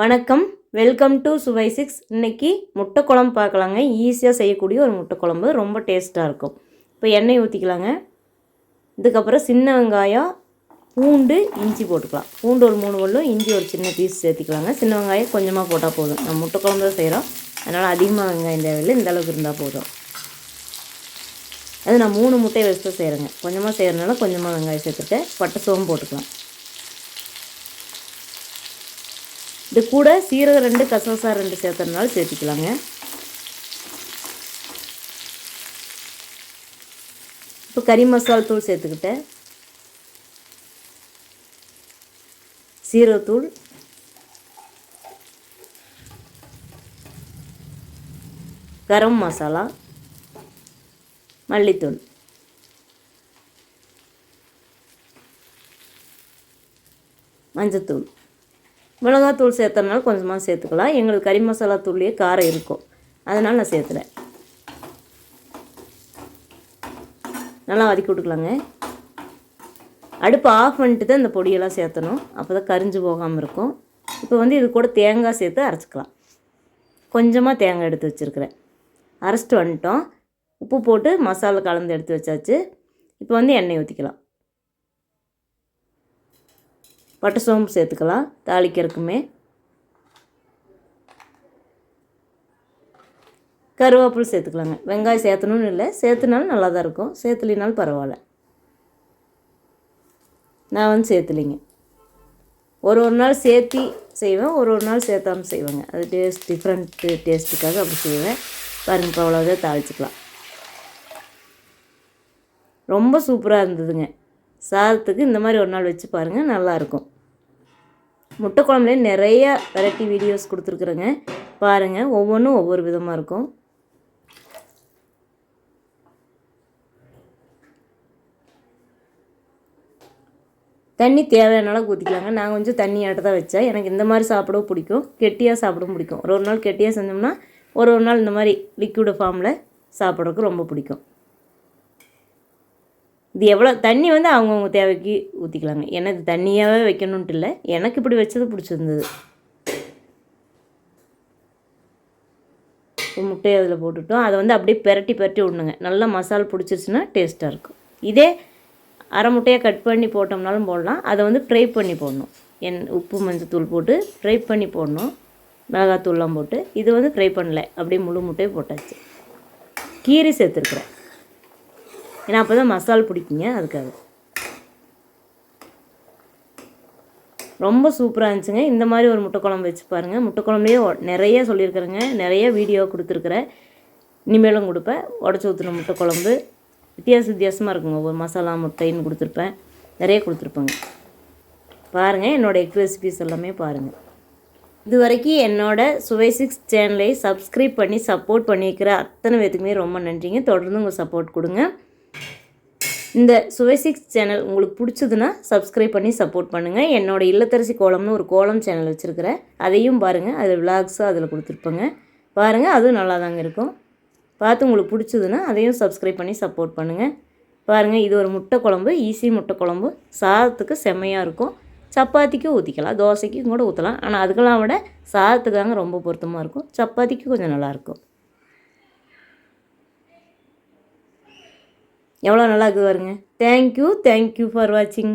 வணக்கம். Welcome to சுவை six இன்றைக்கி முட்டை குழம்பு பார்க்கலாங்க ஈஸியாக செய்யக்கூடிய ஒரு முட்டை குழம்பு ரொம்ப டேஸ்ட்டாக இருக்கும். இப்போ எண்ணெய் ஊற்றிக்கலாங்க இதுக்கப்புறம் சின்ன வெங்காயம் பூண்டு இஞ்சி போட்டுக்கலாம். பூண்டு ஒரு மூணு பல்லும் இஞ்சி ஒரு சின்ன பீஸ் சேர்த்திக்கலாங்க. சின்ன வெங்காயம் கொஞ்சமாக போட்டால் போதும். நம்ம முட்டை குழம்பு தான் செய்கிறோம் அதனால் அதிகமாக வெங்காயம் தேவையில்லை. இந்தளவுக்கு இருந்தால் போதும். அது நான் மூணு முட்டையை வச்சு தான் செய்கிறேங்க கொஞ்சமாக செய்கிறனால கொஞ்சமாக வெங்காயம் சேர்த்துட்டு பட்டை சோம்பு போட்டுக்கலாம். இது கூட சீரகம் ரெண்டு கசகசா ரெண்டு சேர்த்துறதுனால சேர்த்திக்கலாங்க. இப்போ கறி மசாலா தூள் சேர்த்துக்கிட்டேன். சீரகத்தூள். கரம் மசாலா. மல்லித்தூள். மஞ்சத்தூள். மிளகாத்தூள் சேர்த்தனால கொஞ்சமாக சேர்த்துக்கலாம். எங்களுக்கு கறி மசாலா தூள்லேயே காரம் இருக்கும். அதனால் நான் சேர்த்துறேன். நல்லா வதக்கி விட்டுக்கலாங்க. அடுப்பு ஆஃப் பண்ணிட்டு தான் இந்த பொடியெல்லாம் சேர்த்தணும். அப்போ தான் கரிஞ்சு போகாமல் இருக்கும். இப்போ வந்து இது கூட தேங்காய் சேர்த்து அரைச்சிக்கலாம். கொஞ்சமாக தேங்காய் எடுத்து வச்சுருக்கிறேன். அரைச்சிட்டு வந்துட்டோம். உப்பு போட்டு மசாலா கலந்து எடுத்து வச்சாச்சு. இப்போ வந்து எண்ணெய் ஊற்றிக்கலாம் பட்டை சோம்பு சேர்த்துக்கலாம் தாளிக்கிறதுக்குமே. கருவேப்பில் சேர்த்துக்கலாங்க. வெங்காயம் சேர்த்தணும்னு இல்லை சேர்த்துனாலும் நல்லா தான் இருக்கும். சேர்த்துலினாலும் பரவாயில்ல. நான் வந்து சேர்த்துலிங்க. ஒரு ஒரு நாள் சேர்த்தி செய்வேன் ஒரு ஒரு நாள் சேர்த்தாம செய்வேங்க. அது டேஸ்ட் டிஃப்ரெண்ட்டு டேஸ்ட்டுக்காக அப்படி செய்வேன். பாருங்கள் இப்போ அவ்வளோதான் தாளிச்சிக்கலாம். ரொம்ப சூப்பராக இருந்ததுங்க. சாதத்துக்கு இந்த மாதிரி ஒரு நாள் வச்சு பாருங்கள் நல்லாயிருக்கும். முட்டை குழம்புல நிறைய வெரைட்டி வீடியோஸ் கொடுத்துருக்குறேங்க. பாருங்கள் ஒவ்வொன்றும் ஒவ்வொரு விதமாக இருக்கும். தண்ணி தேவையான அளவுக்கு ஊற்றிக்கலாங்க நான் கொஞ்சம் தண்ணி ஆட்ட தான் வச்சேன். எனக்கு இந்த மாதிரி சாப்பிடவும் பிடிக்கும். கெட்டியாக சாப்பிடவும் பிடிக்கும். ஒரு ஒரு நாள் கெட்டியாக செஞ்சோம்னா ஒரு ஒரு நாள் இந்த மாதிரி லிக்விட் ஃபார்மில் சாப்பிட்றதுக்கு ரொம்ப பிடிக்கும். இது எவ்வளோ தண்ணி வந்து அவங்கவுங்க தேவைக்கு ஊற்றிக்கலாங்க ஏன்னா இது தண்ணியாகவே வைக்கணுன்ட்டு இல்லை. எனக்கு இப்படி வச்சது பிடிச்சிருந்தது. முட்டையை அதில் போட்டுட்டோம். அதை வந்து அப்படியே பெரட்டி பெரட்டி விடணுங்க. நல்லா மசால் பிடிச்சிருச்சுன்னா டேஸ்ட்டாக இருக்கும். இதே அரை முட்டையை கட் பண்ணி போட்டோம்னாலும் போடலாம். அதை வந்து ஃப்ரை பண்ணி போடணும். என் உப்பு மஞ்சள் தூள் போட்டு ஃப்ரை பண்ணி போடணும். மிளகாத்தூள்லாம் போட்டு. இது வந்து ஃப்ரை பண்ணல. அப்படியே முழு முட்டையை போட்டாச்சு. கீரி சேர்த்துருக்குறேன். ஏன்னா அப்போ தான் மசால் பிடிக்குங்க அதுக்காக. ரொம்ப சூப்பராக இருந்துச்சுங்க. இந்த மாதிரி ஒரு முட்டை குழம்பு வச்சு பாருங்கள் முட்டை குழம்புலேயே நிறைய சொல்லியிருக்கிறேங்க. நிறைய வீடியோ கொடுத்துருக்குறேன். இனிமேலும் கொடுப்பேன். உடச்சி ஊற்றின முட்டை குழம்பு. வித்தியாச வித்தியாசமாக இருக்குங்க. ஒவ்வொரு மசாலா முட்டைன்னு கொடுத்துருப்பேன். நிறைய கொடுத்துருப்பேங்க. பாருங்கள் என்னோடய எக் ரெசிபிஸ் எல்லாமே பாருங்கள் இது வரைக்கும் என்னோடய சுவை சிக்ஸ் சேனலை சப்ஸ்கிரைப் பண்ணி சப்போர்ட் பண்ணியிருக்கிற அத்தனை பேத்துக்குமே ரொம்ப நன்றிங்க. தொடர்ந்து உங்கள் சப்போர்ட் கொடுங்க. இந்த சுவை சிக்ஸ் சேனல் உங்களுக்கு பிடிச்சதுன்னா சப்ஸ்கிரைப் பண்ணி சப்போர்ட் பண்ணுங்கள் என்னோட இல்லத்தரசி கோலம்னு ஒரு கோலம் சேனல் வச்சுருக்கிறேன். அதையும் பாருங்கள் அதில் விலாக்ஸும் அதில் கொடுத்துருப்பேங்க. பாருங்கள் அதுவும் நல்லா தாங்க இருக்கும். பார்த்து உங்களுக்கு பிடிச்சதுன்னா அதையும் சப்ஸ்கிரைப் பண்ணி சப்போர்ட் பண்ணுங்கள் பாருங்கள் இது ஒரு முட்டை குழம்பு ஈஸி முட்டை குழம்பு. சாதத்துக்கு செம்மையாக இருக்கும். சப்பாத்திக்கும் ஊற்றிக்கலாம் தோசைக்கும் கூட ஊற்றலாம் ஆனால் அதுக்கெல்லாம் விட சாதத்துக்காக ரொம்ப பொருத்தமாக இருக்கும். சப்பாத்திக்கு கொஞ்சம் நல்லாயிருக்கும் எவ்வளோ நல்லா இருக்குது பாருங்கள் தேங்க்யூ தேங்க்யூ ஃபார் வாட்சிங்